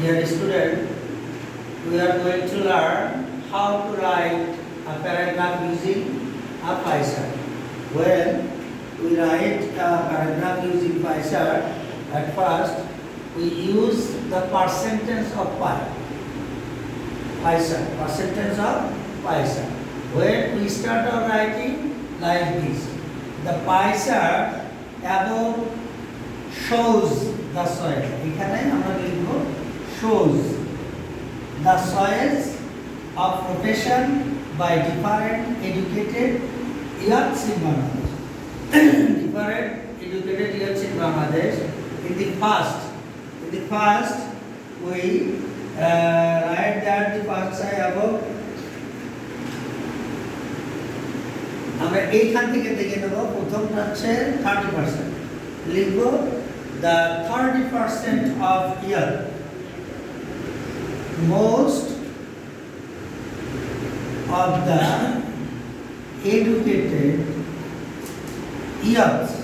Dear student, we are going to learn how to write a paragraph using a pie chart. When we write a paragraph using pie chart, at first we use the percentage of pi. Pie chart, percentage of pie chart. When we start our writing like this, the pie chart above shows the soil. এখানে আমরা লিখব Shows the soils of rotation by different educated youths in Bangladesh. different educated youths in Bangladesh. In the past, in the past, we uh, write that the past side above আমরা এইখান থেকে দেখে নেব প্রথমটা হচ্ছে থার্টি পার্সেন্ট লিখব the thirty percent of year most of the educated ears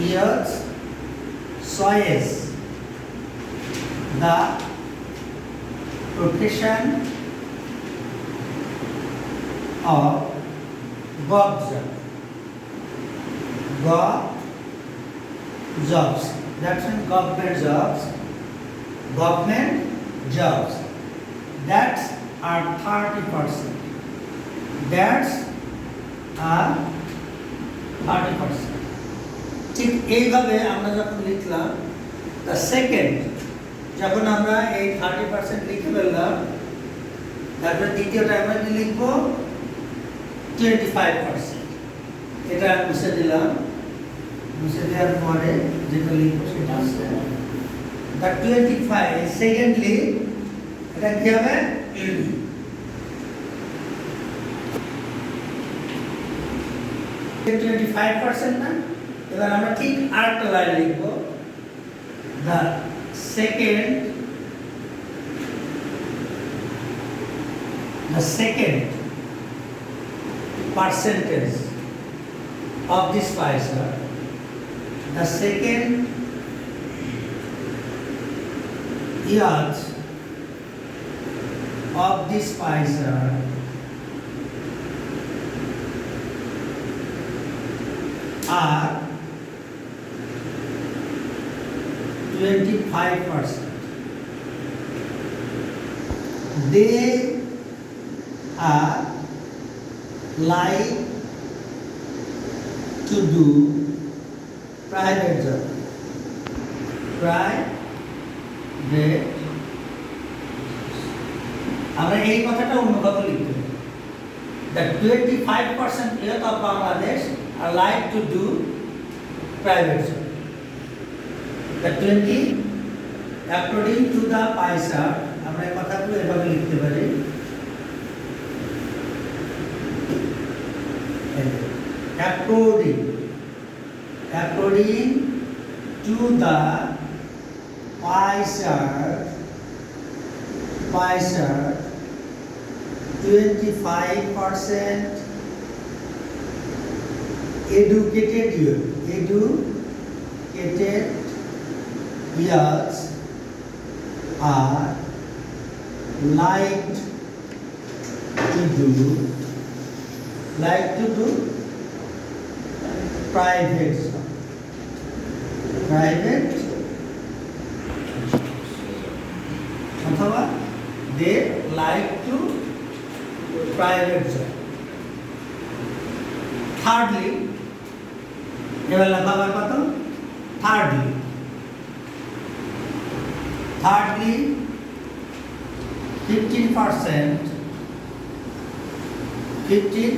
ears soils the profession of Bob jobs. That's in government jobs. Government jobs that's are 30 percent. That's are 30 percent. ঠিক এইভাবে আমরা যখন লিখলাম the second যখন আমরা এই thirty percent লিখে ফেললাম, তারপরে দ্বিতীয়টা আমরা কি লিখব টোয়েন্টি ফাইভ পার্সেন্ট এটা মুছে দিলাম মুছে দেওয়ার পরে যেটা লিখব সেটা হচ্ছে দ্য টোয়েন্টি ফাইভ সেকেন্ডলি এটা কি হবে টোয়েন্টি ফাইভ পার্সেন্ট না এবার আমরা ঠিক আরেকটা লাইন লিখব the second the second percentage of this pie the second yacht of this pie are twenty-five percent. They are like to do private job. Private আমরা এই কথাটা অন্যভাবে লিখতে পারি। Five percent youth of Bangladesh R like to do private job the twenty according to the পয়সা আমরা এই কথাগুলো এভাবে লিখতে পারি। According according to the pie chart 25 percent educated youth educated youths are liked to do like to do private private like to private job thirdly এবার লেখা আবার কত thirdly thirdly fifteen percent fifteen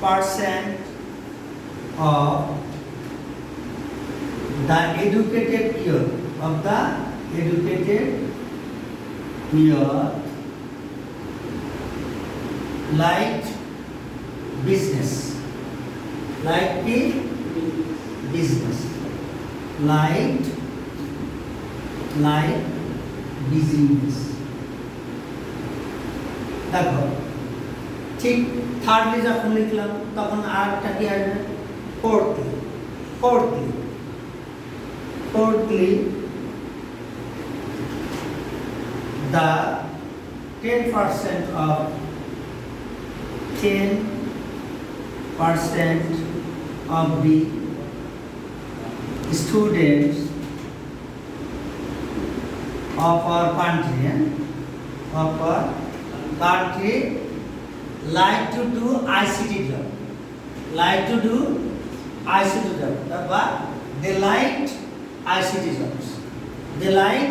percent of the educated youth of the educated youth like business like the business like like business দেখো ঠিক thirdly যখন লিখলাম তখন আরেকটা কি আসবে fourthly, fourthly, fourthly, the 10% of 10% of the students of our country, eh, of our country like to do ICT job, like to do ICT job, but they liked ICT jobs, they like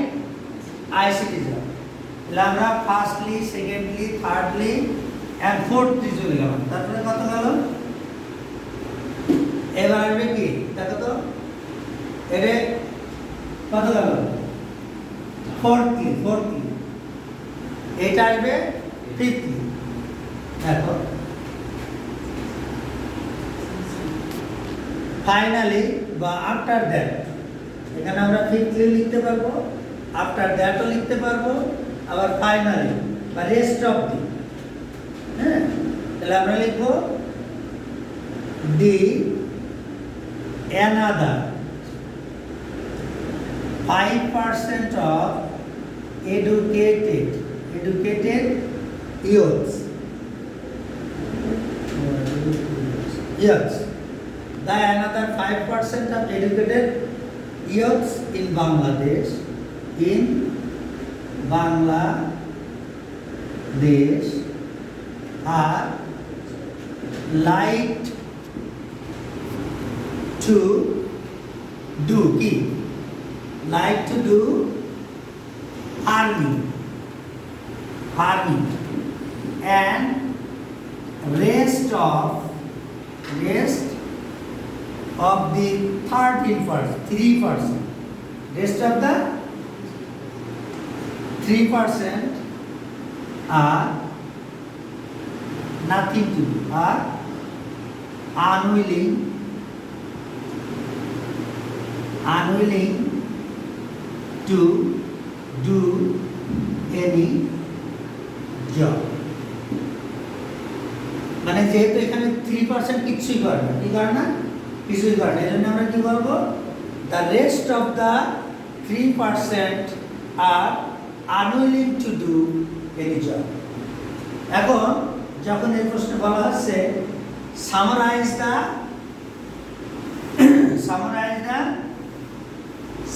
ICT job. তাহলে আমরা firstly secondly thirdly And fourthly চলে গেলাম তারপরে কত গেল এবার আসবে কি? দেখো তো এরে কত গেল ফোর্থলি ফোর্থলি এটা আসবে ফিফথলি দেখো। ফাইনালি বা আফটার দ্যাট এখানে আমরা ফিফথলি লিখতে পারব আফটার দ্যাটও লিখতে পারব, আবার ফাইনালি বা রেস্ট অফ দি হ্যাঁ তাহলে আমরা লিখব the another five percent of educated educated youths youths the another 5% of educated youths in bangladesh in bangladesh are light to do ki light to do army. Army. And rest of rest of the thirteen person three percent rest of the three percent are nothing to do, are unwilling, unwilling to do any job. মানে যেহেতু এখানে three percent কিচ্ছুই করে না কি করে না? কিছুই করে না। এই জন্য আমরা কি বলব the rest of the three percent are unwilling to do any job এখন যখন এই প্রশ্নে বলা হচ্ছে summarise the summarise the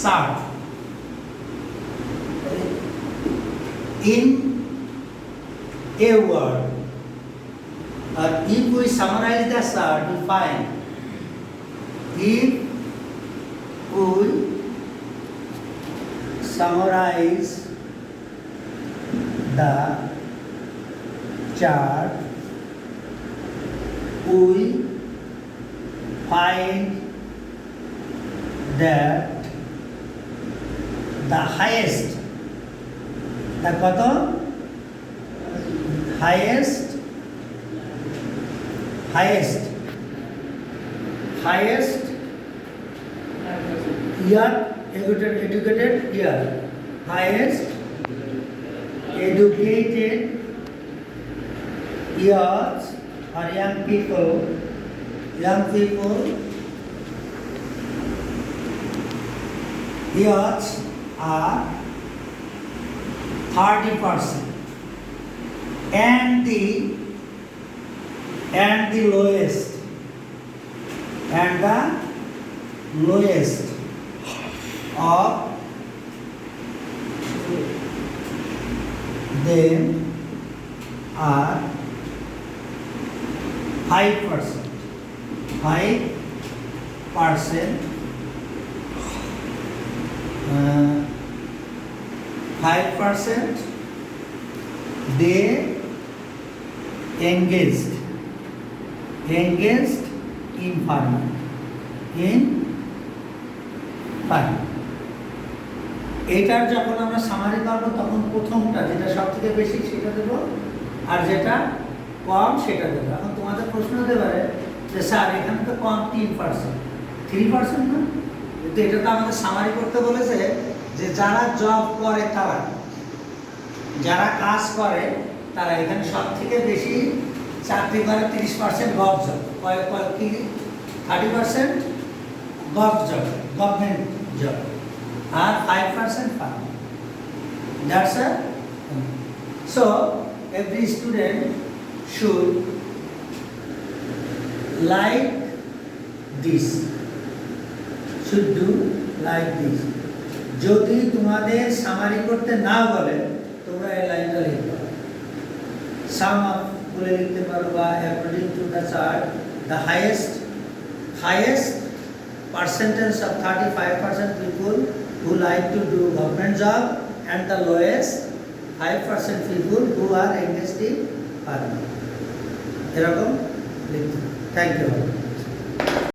survey in a word or if we summarize the chart we find if we summarize the chart we find that the highest তার কত? Highest highest highest year educated educated year highest educated youths or young people young people. Youths are 30 percent. And the and the lowest. And the lowest of them are 5 percent 5 percent uh, five percent they engaged engaged in farming in farming এটার যখন আমরা summary করব তখন প্রথমটা যেটা সব থেকে বেশি সেটা দেবো আর যেটা কম সেটা দেবো এখন তোমাদের প্রশ্ন হতে পারে যে স্যার, এখানে তো কম তিন পার্সেন্ট থ্রি পার্সেন্ট না? কিন্তু এটা তো আমাদের সামারি করতে বলেছে যে যারা জব করে তারা, যারা কাজ করে তারা এখানে সব থেকে বেশি চাকরি করে তিরিশ পার্সেন্ট গভ জব কয় কয় কি? Thirty percent gov job government job R five percent firm So, every student should like this. Should do like this. যদি তোমাদের সামারি করতে না বলে তোমরা এই লাইনটা লিখতে পারো সাম অফ বলে লিখতে পারো বা according to the chart the highest highest percentage of 35% people who like to do government job and the lowest 5% people who are engaged in farming. এরকম লিখতে Thank you.